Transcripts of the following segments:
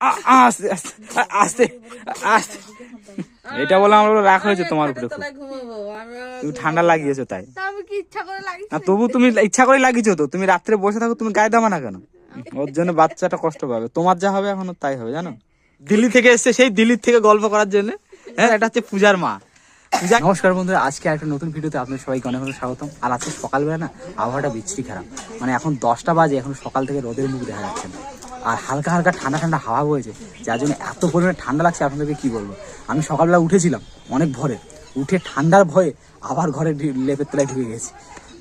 আস্তে আস্তে আস্তে এটা বলে আমার রাগ হয়েছে তোমার উপরে তুমি ঠান্ডা লাগিয়েছো তাই। না, তবু তুমি ইচ্ছা করে লাগিয়েছো তো। তুমি রাত্রে বসে থাকো, তুমি গায়ে দাবা না কেন? ওর জন্য বাচ্চাটা কষ্ট পাবে। তোমার যা হবে এখন তাই হবে, জানো? দিল্লি থেকে এসছে সেই দিল্লির থেকে গল্প করার জন্য। হ্যাঁ এটা হচ্ছে পূজার মা। পূজা নমস্কার বন্ধুরা, আজকে একটা নতুন ভিডিওতে আপনাদের সবাইকে অনেক অনেক স্বাগতম। আর আজকে সকালবেলা না, আবহাওয়াটা বিচ্ছিরি খারাপ। মানে এখন দশটা বাজে, এখন সকাল থেকে রোদের মুখ দেখা যাচ্ছে না। আর হালকা হালকা ঠান্ডা ঠান্ডা হাওয়া বয়েছে যার জন্য এত পরিমাণে ঠান্ডা লাগছে আপনাদেরকে কি বলব? আমি সকালবেলা উঠেছিলাম, অনেক ভোরে। উঠে ঠান্ডার ভয়ে আবার ঘরে লেপের তলায় ঢুকে গেছি।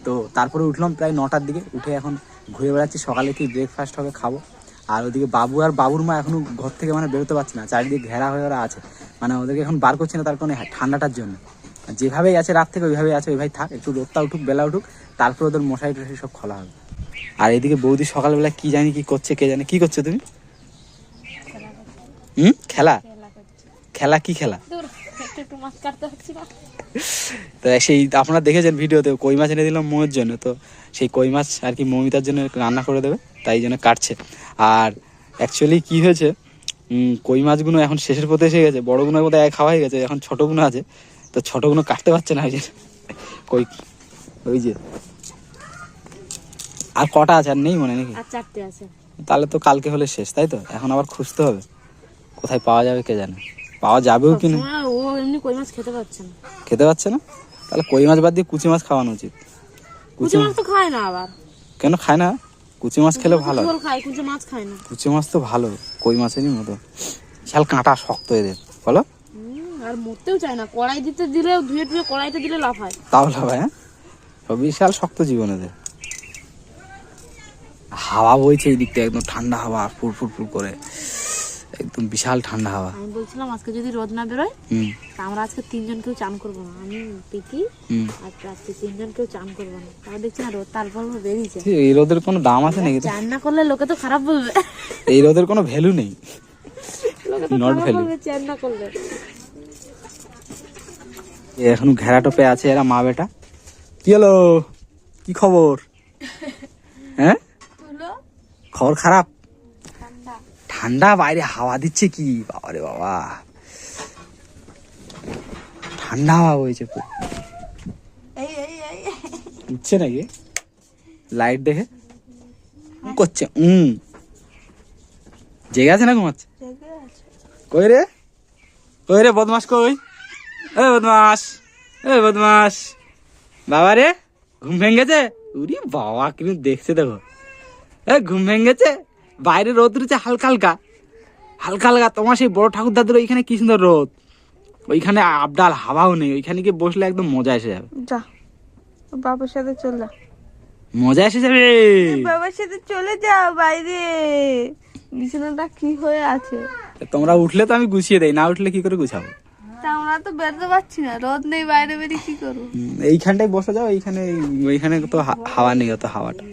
তো তারপরে উঠলাম প্রায় নটার দিকে, উঠে এখন ঘুরে বেড়াচ্ছি, সকালে কি ব্রেকফাস্ট হবে খাব। আর ওদিকে বাবু আর বাবুর মা এখনও ঘর থেকে মানে বেরোতে পারছে না, চারিদিকে ঘেরা হয়ে ওরা আছে। মানে ওদেরকে এখন বার করছে না তার কারণে ঠান্ডাটার জন্য। যেভাবেই আছে রাত থেকে ওইভাবেই আছে ওইভাবেই থাক, একটু রোদটা উঠুক, বেলা উঠুক, তারপর ওদের মশাই টশাই সব খোলা হবে। আর এদিকে বৌদি সকালবেলা কি জানি কি করছে কে জানে। কি করছ তুমি? হুম? খেলা? খেলা কি খেলা? তো সেই আপনারা দেখেছেন ভিডিওতে কই মাছ এনে দিলাম মৌয়ের জন্য। তো সেই কই মাছ আর কি মৌমিতার জন্য রান্না করে দেবে তাই জন্য কাটছে। আর অ্যাকচুয়ালি কি হয়েছে কই মাছগুলো এখন শেষের পথে এসে গেছে বড়গুলোর মধ্যে এক খাওয়া হয়ে গেছে এখন ছোটগুলো আছে তো ছোটগুলো কাটতে পারছে না ওই যে। কই ওই যে। আর কটা আছে আর নেই মনে নাকি? আর চারটে আছে। তাহলে তো কালকে হলে শেষ তাই তো? এখন আবার খুঁজতে হবে। কোথায় পাওয়া যাবে কে জানে? পাওয়া যাবেও কি না? ও এমনি কই মাছ খেতে পারছে না। খেতে পারছে না? তাহলে কই মাছ বাদ দিয়ে কুচি মাছ খাওয়ানো উচিত। কুচি মাছ তো খায় না আবার। কেন খায় না? কুচি মাছ খেলে ভালো খায় কুচি মাছ খায় না। কুচি মাছ তো ভালো কই মাছেরই মতো। বিশাল কাঁটা শক্ত এদের। বলো। আর মরতেও চায় না। কড়াই দিতে দিলে ধুয়ে ধুয়ে কড়াইতে দিলে লাভ লাফায় তাহলে হবে হ্যাঁ বিশাল শক্ত জীবন এদের। হাওয়া বইছে এই দিকটা একদম ঠান্ডা হাওয়া ফুর ফুর ফুর করে। একদম বিশাল ঠান্ডা হাওয়া। আমি বলছিলাম আজকে যদি রোদ না বেরোয় হুম। তা আমরা আজকে তিনজন কেউ চান করব না। আমি পিকি হুম। আর আজকে তিনজন কেউ চান করব না। তারপর দেখছি না রোদ তারপর বেরিয়েছে। এই রোদের কোনো দাম আছে নাকি? চান না করলে লোকে তো খারাপ বলবে। এই রোদের কোনো ভ্যালু নেই। value. বলবে চান না করলে। এখন ঘেরা টোপে আছে এরা মা বেটা কি হলো? কি খবর? হ্যাঁ? খবর খারাপ? ঠান্ডা। বাইরে হাওয়া দিচ্ছে কি? বাবারে বাবা। ঠান্ডা হাওয়া হয়েছে। উঠছে নাকি? লাইট দেখে? করছে উম। জেগে আছে না ঘুমাচ্ছে? কই রে? কই রে বদমাস কই? এ বদমাস এ বদমাস বাবা রে ঘুম ভেঙেছে উরি বাবা কিন্তু দেখছে দেখো। এ ঘুম ভেঙেছে বাইরে রোদ রয়েছে হালকা হালকা। হালকা হালকা তোমার সেই বড় ঠাকুর দাদুর ওইখানে কি সুন্দর রোদ? ওইখানে আবডাল হাওয়াও নেই ওইখানে গিয়ে বসলে একদম মজা এসে যাবে। যা বাবার সাথে চল যা। মজা এসে যাবে? বাবার সাথে চলে যা বাইরে। বিছানাটা কি হয়ে আছে? তোমরা উঠলে তো আমি গুছিয়ে দেই না উঠলে কি করে গুছাবো? তা আমরা তো বেরোতে পারছি না রোদ নেই বাইরে বেরিয়ে কি করব? এইখানটায় বসে যাও এইখানে ওইখানে তো হাওয়া নেই অত হাওয়াটা।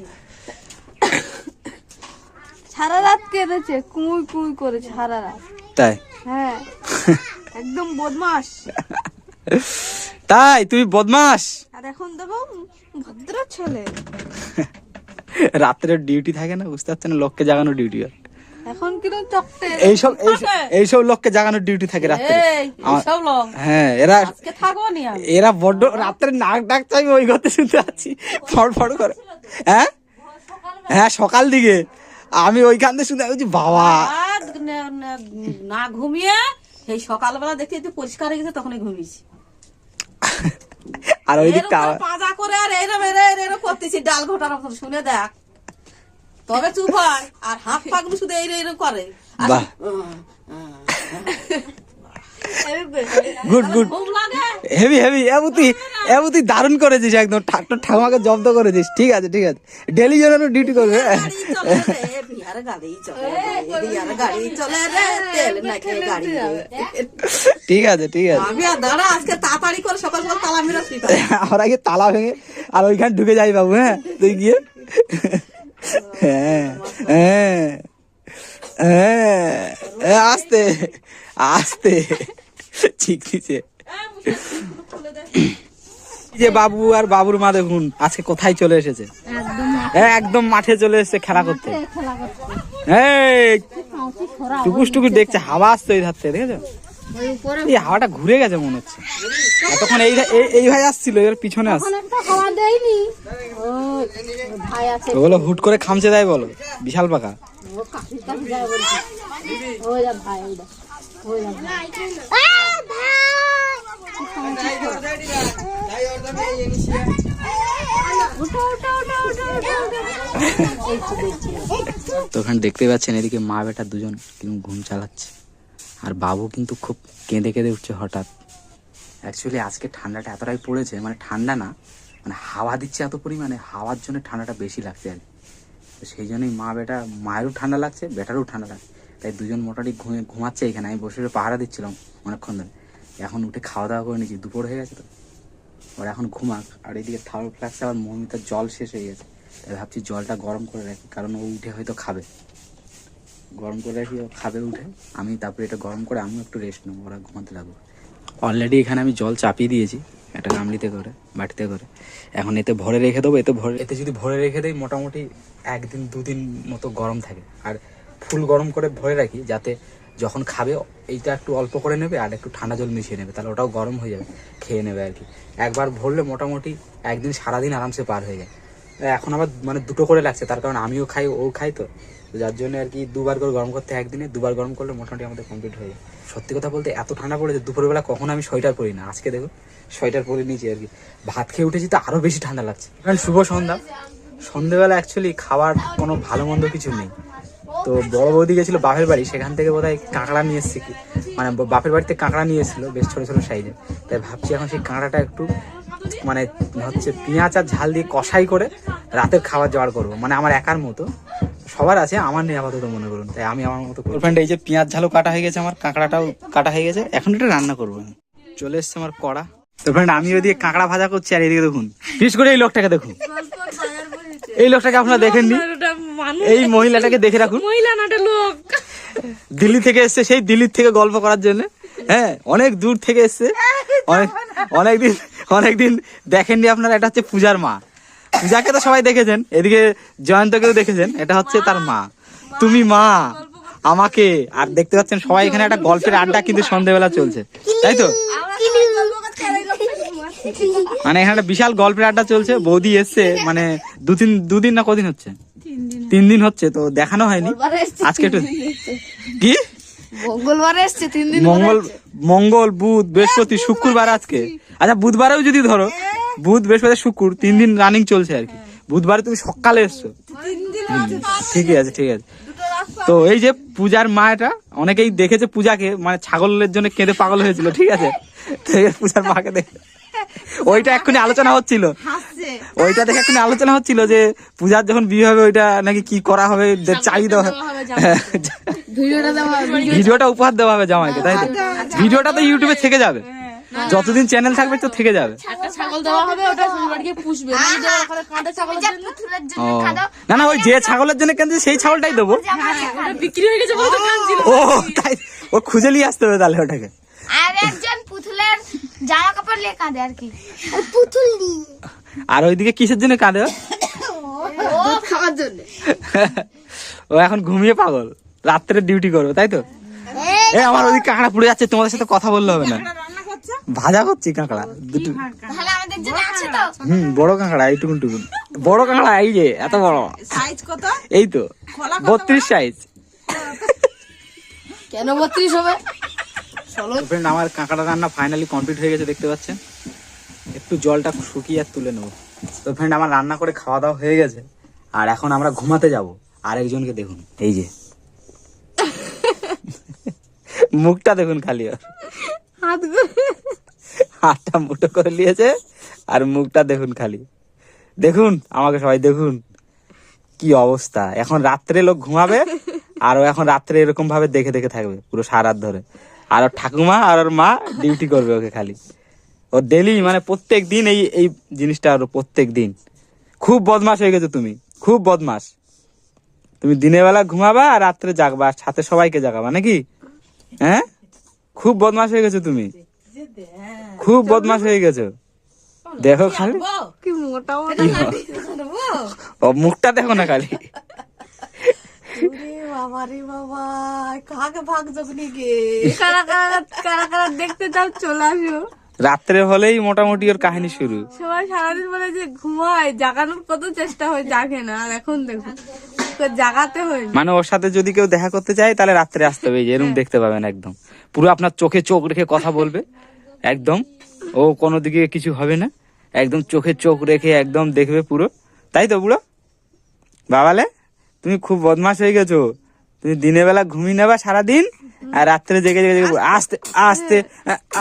সারা রাত কেঁদেছে কুই কুই করে সারা রাত। তাই? হ্যাঁ। একদম বদমাস তাই তুমি বদমাস আর এখন দেখো ভদ্র ছেলে। রাত্রে ডিউটি থাকে না বুঝতে পারছেন লোককে জাগানো ডিউটি আর এখন কিরম চকটে এইসব এইসব- এইসব লোককে জাগানোর ডিউটি থাকে রাত্রে। আমার- সব লোক। হ্যাঁ এরা আজকে থাকব নি এরা বড্ড রাত্রে নাক ডাকছে আমি ওই কথা শুনতে পাচ্ছি। ফড় ফড় করে। হ্যাঁ? হ্যাঁ সকাল দিকে। আমি ওইখান থেকে শুনে বলছি বাবা। না- ঘুমিয়ে সেই সকালবেলা দেখতে একটু পরিষ্কার হয়ে গেছে তখনই ঘুমিয়েছি। আর ওই দিকটা পাজা করে আর এরম এরম এরম করতেছি ডাল ঘটার মতন শুনে দেখ। তবে চুপ হয় আর হাত পাগুলো শুধু এই এরকম করে। গুড গুড হেভি হেভি এবুতি এবুতি দারুণ করেছিস একদম। ঠাকুর ঠাকুমাকে জব্দ করেছিস। ঠিক আছে ঠিক আছে। ডেলি যেন ডিউটি করবে? গাড়ি চলে রে বিহার গাড়ি চলে রে বিহার গাড়ি চলে রে তেল নাকি গাড়ি ঠিক আছে ঠিক আছে। আমরা আগে তালা ভেঙে আর ওইখানে ঢুকে যাই বাবু হ্যাঁ? তুই গিয়ে। হ্যাঁ হ্যাঁ হ্যাঁ, আস্তে। আস্তে। ঠিক দিছে। যে বাবু আর বাবুর মা দেখুন আজকে কোথায় চলে এসেছে? একদম হ্যাঁ, একদম মাঠে চলে এসেছে খেলা করতে। টুকুস টুকুস দেখছে হাওয়া আসছে ওই ধার থেকে দেখেছ? এই হাওয়াটা ঘুরে গেছে মনে হচ্ছে। এতক্ষণ এই এই- ভাই আসছিল এর পিছনে আসছে। ওগুলো হুট করে খামচে দেয় বলো বিশাল পাকা তো ওখানে দেখতে পাচ্ছেন এদিকে মা বেটা দুজন কিন্তু ঘুম চালাচ্ছে। আর বাবু কিন্তু খুব কেঁদে কেঁদে উঠছে হঠাৎ। অ্যাকচুয়ালি আজকে ঠান্ডাটা এতটাই পড়েছে মানে ঠান্ডা না মানে হাওয়া দিচ্ছে এত পরিমাণে, হাওয়ার জন্য ঠান্ডাটা বেশি লাগছে আর সেই জন্যই মা বেটা, মায়েরও ঠান্ডা লাগছে, বেটারও ঠান্ডা লাগছে। তাই দুজন মোটামুটি ঘুমিয়ে ঘুমাচ্ছে এখানে। আমি বসে পাহারা দিচ্ছিলাম অনেকক্ষণ ধরে। এখন উঠে খাওয়া দাওয়া করে নিয়েছি, দুপুর হয়ে গেছে তো। ওরা এখন ঘুমাক। আর এদিকে থার্ড ফ্লাক্সে আবার মমিতার জল শেষ হয়ে গেছে। তাই ভাবছি জলটা গরম করে রাখি, কারণ ও উঠে হয়তো খাবে। গরম করে রাখি, ও খাবে উঠে। আমি তারপরে এটা গরম করে আমিও একটু রেস্ট নেব, ওরা ঘুমাতে লাগবো অলরেডি এখানে আমি জল চাপিয়ে দিয়েছি, একটা গামলিতে করে, বাটিতে করে। এখন এতে ভরে রেখে দেবো, এতে ভরে এতে যদি ভরে রেখে দেই, মোটামুটি একদিন, দুদিন মতো গরম থাকে। আর ফুল গরম করে ভরে রাখি, যাতে যখন খাবে এইটা একটু অল্প করে নেবে আর একটু ঠান্ডা জল মিশিয়ে নেবে, তাহলে ওটাও গরম হয়ে যাবে, খেয়ে নেবে আর কি। একবার ভরলে মোটামুটি একদিন সারাদিন আরামসে পার হয়ে যায়। এখন আবার মানে দুটো করে লাগছে, তার কারণ আমিও খাই, ও খাই তো, যার জন্য আর কি দুবার করে গরম করতে একদিনে, দুবার গরম করলে মোটামুটি আমাদের কমপ্লিট হয়ে যায়। সত্যি কথা বলতে এত ঠান্ডা পড়েছে, দুপুরবেলা কখনো আমি সোয়েটার পরি না, আজকে দেখো সোয়েটার পরে নিয়েছি আর কি। ভাত খেয়ে উঠেছি তো আরও বেশি ঠান্ডা লাগছে। কারণ শুভ সন্ধ্যা। সন্ধ্যেবেলা অ্যাকচুয়ালি খাবার কোনো ভালো মন্দ কিছু নেই। তো বড় বৌদি গেছিল বাপের বাড়ি সেখান থেকে বোধহয় কাঁকড়া নিয়ে এসছে কি? মানে বাপের বাড়িতে কাঁকড়া নিয়ে এসেছিল বেশ ছোট ছোট সাইজে তাই ভাবছি এখন সেই কাঁকড়াটা একটু মানে হচ্ছে পেঁয়াজ আর ঝাল দিয়ে কষাই করে রাতের খাবার জোগাড় করব। মানে আমার একার মতো। সবার আছে আমার নেই আপাতত মনে করুন। তাই আমি আমার মতো ফ্রেন্ড এই যে পেঁয়াজ ঝালও কাটা হয়ে গেছে আমার কাঁকড়াটাও কাটা হয়ে গেছে এখন এটা রান্না করব। চলে এসছে আমার কড়া। তো ফ্রেন্ড আমি ওদিকে কাঁকড়া ভাজা করছি আর এদিকে দেখুন। বিশেষ করে এই লোকটাকে দেখুন। এই লোকটাকে আপনারা দেখেননি? এই মহিলাটাকে দেখে রাখুন। মহিলা নাটা লোক। দিল্লি থেকে এসছে সেই দিল্লির থেকে গল্প করার জন্য। হ্যাঁ অনেক দূর থেকে এসছে। অনেক অনেকদিন অনেকদিন দেখেননি আপনারা এটা হচ্ছে পূজার মা। পূজাকে তো সবাই দেখেছেন এদিকে জয়ন্তকেও দেখেছেন এটা হচ্ছে তার মা। তুমি মা আমাকে। আর দেখতে পাচ্ছেন সবাই এখানে একটা গল্পের আড্ডা কিন্তু সন্ধ্যেবেলা চলছে। তাই তো? মানে এখানে একটা বিশাল গল্পের আড্ডা চলছে বৌদি এসছে মানে দুদিন দুদিন না কদিন হচ্ছে? তিন দিন হচ্ছে তো দেখানো হয়নি। আজকে একটু কি? মঙ্গলবারে এসছে তিন দিন মঙ্গল মঙ্গল বুধ বৃহস্পতি শুক্রবার আজকে। আচ্ছা বুধবারেও যদি ধরো বুধ বৃহস্পতি শুক্র তিন দিন রানিং চলছে আর কি। বুধবারে তুমি সকালে এসছো। ঠিকই আছে ঠিক আছে। তো এই যে পূজার মা এটা অনেকেই দেখেছে পূজাকে মানে ছাগলের জন্য কেঁদে পাগল হয়েছিল ঠিক আছে? পূজার মাকে দেখে ওইটা এক্ষুনি আলোচনা হচ্ছিল। ওইটা দেখে এক্ষুনি আলোচনা হচ্ছিল যে পূজার যখন বিয়ে হবে ওইটা নাকি কি করা হবে চাহিদা হবে। ভিডিওটা উপহার দেওয়া হবে জামাইকে তাই তো? ভিডিওটা তো ইউটিউবে থেকে যাবে। যতদিন চ্যানেল থাকবে তো থেকে যাবে। না না ওই যে ছাগলের জন্য কেন সেই ছাগলটাই দেবো। হয়ে ও তাই। ও খুঁজে নিয়ে আসতে হবে তাহলে ওটাকে। জামা কাপড় নিয়ে কাঁদে আর কি। পুতুল নিয়ে। আর ওইদিকে কিসের জন্য কাঁদে ও? খাওয়ার জন্য। ও এখন ঘুমিয়ে পাগল। রাত্রে ডিউটি করবে তাই তো? এ আমার ওদিকে কাঁকড়া পুড়ে যাচ্ছে তোমাদের সাথে কথা বললে হবে না। ভাজা করছি কাঁকড়া। দুটো হুম বড় কাঁকড়া এইটুকুন টুকুন বড় কাঁকড়া এই যে এত বড়। সাইজ কত? এই তো বত্রিশ সাইজ কেন বত্রিশ হবে? ফ্রেন্ড আমার কাঁকড়া রান্না ফাইনালি কমপ্লিট হয়ে গেছে দেখতে পাচ্ছেন? একটু জলটা শুকিয়ে আর তুলে নেব। তো ফ্রেন্ড আমার রান্না করে খাওয়া দাওয়া হয়ে গেছে আর এখন আমরা ঘুমাতে যাব। আরেকজনকে দেখুন এই যে। মুখটা দেখুন খালি। হাতটা মুঠো করে নিয়েছে আর মুখটা দেখুন খালি। দেখুন আমাকে সবাই দেখুন। কি অবস্থা। এখন রাত্রে লোক ঘুমাবে আর ও এখন রাত্রে এরকম ভাবে দেখে দেখে থাকবে পুরো সারাত ধরে। আর ওর ঠাকুমা আর ওর মা ডিউটি করবে ওকে খালি। ও ডেলি মানে প্রত্যেক দিন এই এই জিনিসটা আর প্রত্যেক দিন। খুব বদমাস হয়ে গেছো তুমি। খুব বদমাস তুমি দিনের বেলা ঘুমাবা আর রাত্রে জাগবা। আর সাথে সবাইকে জাগাবা নাকি? হ্যাঁ? খুব বদমাস হয়ে গেছো তুমি। খুব বদমাস হয়ে গেছো। দেখো খালি। মুখটা দেখো না খালি। বাবা রে বাবা কাকে ভাগ গে? কারা কারা কারা কারা দেখতে চাও চলে আসো। রাত্রে হলেই মোটামুটি ওর কাহিনী শুরু। সবাই সারাদিন বলে যে ঘুমায় জাগানোর কত চেষ্টা হয় জাগে না। আর এখন দেখো জাগাতে হয় মানে ওর সাথে যদি কেউ দেখা করতে চায় তাহলে রাত্রে আসতে হবে এরকম দেখতে পাবেন একদম। পুরো আপনার চোখে চোখ রেখে কথা বলবে একদম। ও কোনো দিকে কিছু হবে না একদম চোখে চোখ রেখে একদম দেখবে পুরো। তাই তো বুড়ো? বাবালে তুমি খুব বদমাশ হয়ে গেছো। তুমি দিনের বেলা ঘুমিয়ে নেবা সারাদিন আর রাত্রে জেগে জেগে জেগে আস্তে আস্তে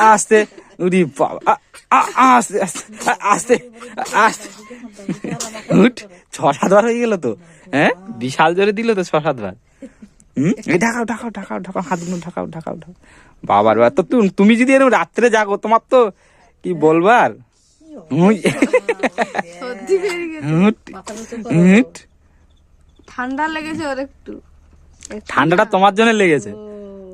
আস্তে উরি বাবা আস্তে আস্তে আস্তে উঠ ছ সাতবার হয়ে গেল তো হ্যাঁ? বিশাল জোরে দিল তো ছ সাতবার হুম? এই ঢাকাও ঢাকাও ঢাকাও ঢাকাও হাতগুলো ঢাকাও ঢাকাও ঢাকাও। বাবার বাবা তো তু- তুমি যদি এরকম রাত্রে জাগো তোমার তো কি বলবার। ঠান্ডা লেগেছে ওর একটু। ঠান্ডাটা তোমার জন্য লেগেছে।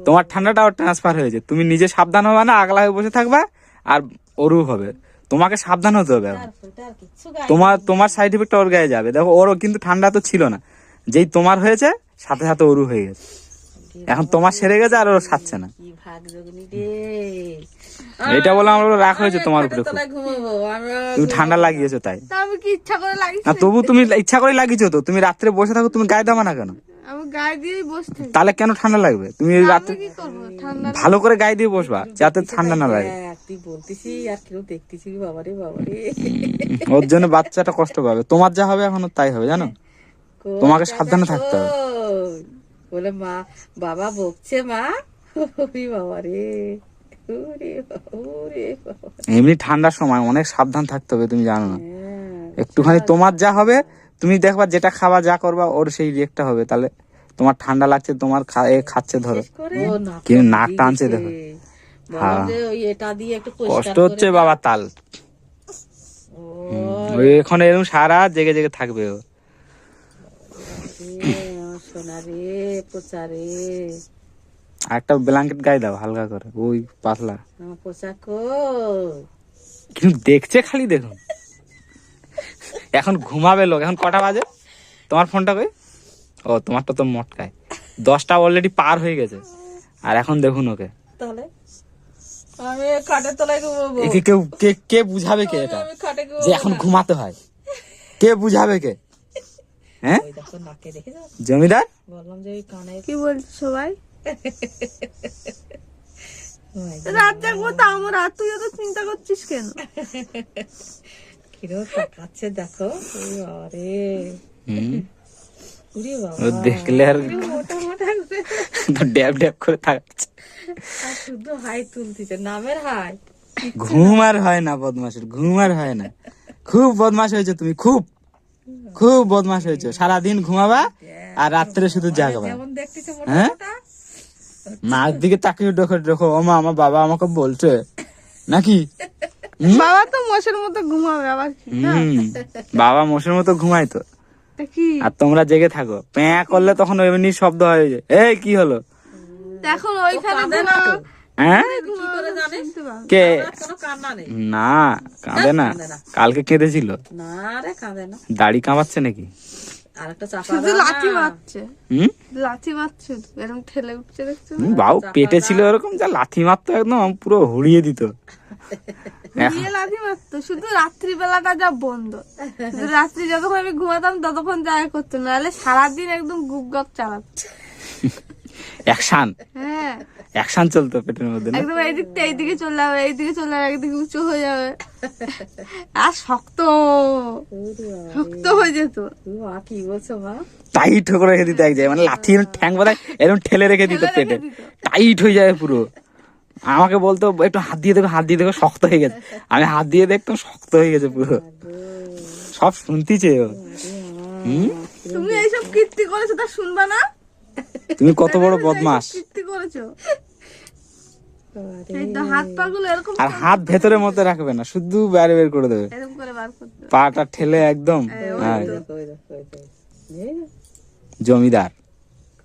তোমার ঠান্ডাটা ওর ট্রান্সফার হয়েছে। তুমি নিজে সাবধান হবে না আগলা হয়ে বসে থাকবা আর ওরও হবে। তোমাকে সাবধান হতে হবে তোমার তোমার সাইড এফেক্ট ওর গায়ে যাবে। দেখো ওরও কিন্তু ঠান্ডা তো ছিল না। যেই তোমার হয়েছে সাথে সাথে ওরও হয়ে গেছে। এখন তোমার সেরে গেছে আর ওর সাচ্ছে না। এটা বলে আমার রাগ হয়েছে তোমার উপরে তুমি ঠান্ডা লাগিয়েছো তাই। না তবু তুমি ইচ্ছা করে লাগিয়েছো তো। তুমি রাত্রে বসে থাকো তুমি গায়ে দাবা না কেন? আমি গায়ে দিয়েই তাহলে কেন ঠান্ডা লাগবে? তুমি রাত্রে আমি কি করব? ঠান্ডা ভালো করে গায়ে দিয়ে বসবা যাতে ঠান্ডা না লাগে। তুই বলতিছি আর কেউ দেখতেছি বাবারে বাবারে। ওর জন্য বাচ্চাটা কষ্ট পাবে। তোমার যা হবে এখন ওর তাই হবে জানো? তোমাকে সাবধানে থাকতে হবে। বলে মা বাবা বকছে মা। ওরে বাবারে এমনি ঠান্ডার সময় অনেক সাবধান থাকতে হবে তুমি জানো না। হ্যাঁ, একটুখানি তোমার যা হবে তুমি দেখবা যেটা খাওয়া যা করবা ওর সেই রিয়েক্টটা হবে। তাহলে তোমার ঠান্ডা লাগছে তোমার খাচ্ছে ধরো। কি নাক টানছে দেখো। হ্যাঁ। যে ওই এটা দিয়ে একটু কষ্ট হচ্ছে বাবা তাল। এখন এরকম সারা জেগে জেগে থাকবে ও। একটা ব্ল্যাঙ্কেট গায়ে দাও হালকা করে। ওই পাতলা। কিন্তু দেখছে খালি দেখুন। এখন ঘুমাবে লোক। এখন কটা বাজে? তোমার ফোনটা কই? ও তোমারটা তো মটকায়। দশটা অলরেডি পার হয়ে গেছে। আর এখন দেখুন ওকে। তাহলে? আমি খাটের তলায় ঘুমাবো। একে কেউ কে কে বুঝাবে কে এটা? যে এখন ঘুমাতে হয়। কে বুঝাবে কে? হ্যাঁ? ওই দেখো নাকে দেখে যাও। জমিদার? বললাম যে কানে কি বলছো সবাই? রাত জাগবো তা আমার রাত তুই তো চিন্তা করছিস কেন? কিরো তাকাচ্ছে দেখো। হুম? ওরে বাবা। দেখলে আর তো ড্যাব ড্যাব করে থাকছে। আর শুধু হাই তুলতিছে নামের হাই। ঘুম আর হয় না বদমাসের ঘুম আর হয় না। খুব বদমাস হয়েছে তুমি খুব। খুব বদমাস হয়েছে। সারাদিন ঘুমাবা আর রাত্রে শুধু জাগবা। যেমন দেখতেছে মোটা হ্যাঁ? মার দিকে তাকিয়ে দেখো দেখো ও মা আমার বাবা আমাকে বলছে। নাকি? বাবা তো মোষের মতো ঘুমাবে আবার বাবা মোষের মতো ঘুমায় তো। আর তোমরা জেগে থাকো। প্যাঁ করলে তখন এমনি শব্দ হয়ে যায় এই কি হলো? এখন ওইখানে হ্যাঁ? কি করে জানিস? শুনতে পাবে। কে? আর কোনো কান্না নেই। না কাঁদে না। কালকে কেঁদেছিল। না রে কাঁদে না। দাড়ি কামাচ্ছে নাকি? আর একটা চাপা শুধু লাথি মারছে। হুম? লাথি মারছে শুধু। এরকম ঠেলে উঠছে দেখছ? হুম, বাবু পেটে ছিল এরকম যা লাথি মারতো একদম পুরো হুড়িয়ে দিত। শুধু রাত্রি বেলাটা যা বন্ধ। রাত্রি যতক্ষণ আমি ঘুমাতাম ততক্ষণ যা করতো নাহলে সারাদিন একদম গুপ গপ চালাতো। অ্যাকশন। হ্যাঁ। অ্যাকশন চলতো পেটের মধ্যে একদম এইদিকে চলে যাবে এইদিকে চলে যাবে একদিকে উঁচু হয়ে যাবে। আর শক্ত। হয়ে যেত। কি বলছো মা? টাইট করে রেখে দিত এক জায়গায় মানে এরম ঠ্যাং এরকম ঠেলে রেখে দিত পেটে। টাইট হয়ে যায় পুরো। আমাকে বলতো একটু হাত দিয়ে দেখো হাত দিয়ে দেখো শক্ত হয়ে গেছে। আমি হাত দিয়ে দেখতাম শক্ত হয়ে গেছে পুরো। সব শুনতিছে ও। হুম? তুমি এইসব কীর্তি করেছ তা শুনবা না? তুমি কত বড় বদমাস কীর্তি করেছ। আর হাত ভেতরের মধ্যে রাখবে না শুধু বাইরে বের করে দেবে। পাটা ঠেলে একদম। হ্যাঁ। জমিদার।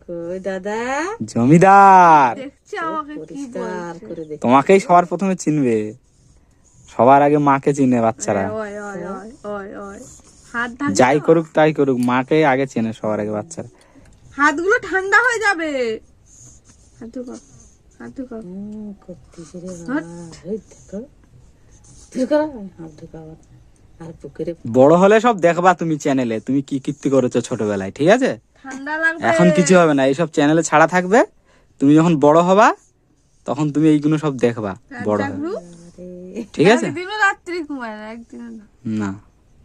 কই দাদা? জমিদার! তোমাকেই সবার প্রথমে চিনবে। সবার আগে মাকে চিনে বাচ্চারা। ওই ওই ওই ওই ওই হাত ঢাক যাই করুক তাই করুক মাকে আগে চেনে সবার আগে বাচ্চারা। হাতগুলো ঠান্ডা হয়ে যাবে। হাত ঢুকাও হাত ঢুকাও। করতেছি রে দেখো ঢুকাও হাত ঢুকাও। আর পুকুরে বড় হলে সব দেখবা তুমি চ্যানেলে তুমি কি কীর্তি করেছ ছোটবেলায় ঠিক আছে? ঠান্ডা লাগবে। এখন কিছু হবে না এইসব চ্যানেলে ছাড়া থাকবে। তুমি যখন বড় হবা তখন তুমি এইগুলো সব দেখবা বড় ঠিক আছে? রাত্রি ঘুমায় না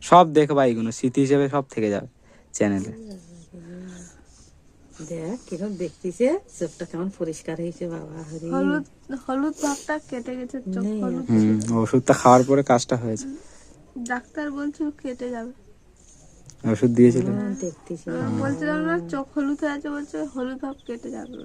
সব দেখবা এইগুলো স্মৃতি হিসেবে সব থেকে যাবে চ্যানেলে দেখ দেখতেছে চোখটা কেমন পরিষ্কার হয়েছে বাবা হলুদ হলুদ ভাবটা কেটে গেছে চোখ হলুদ। হুম ওষুধটা খাওয়ার পরে কাজটা হয়েছে। ডাক্তার বলছিল কেটে যাবে। ওষুধ দিয়েছিল দেখতেছি বলছিলাম না চোখ হলুদ হয়ে আছে বলছে হলুদ ভাব কেটে যাবে।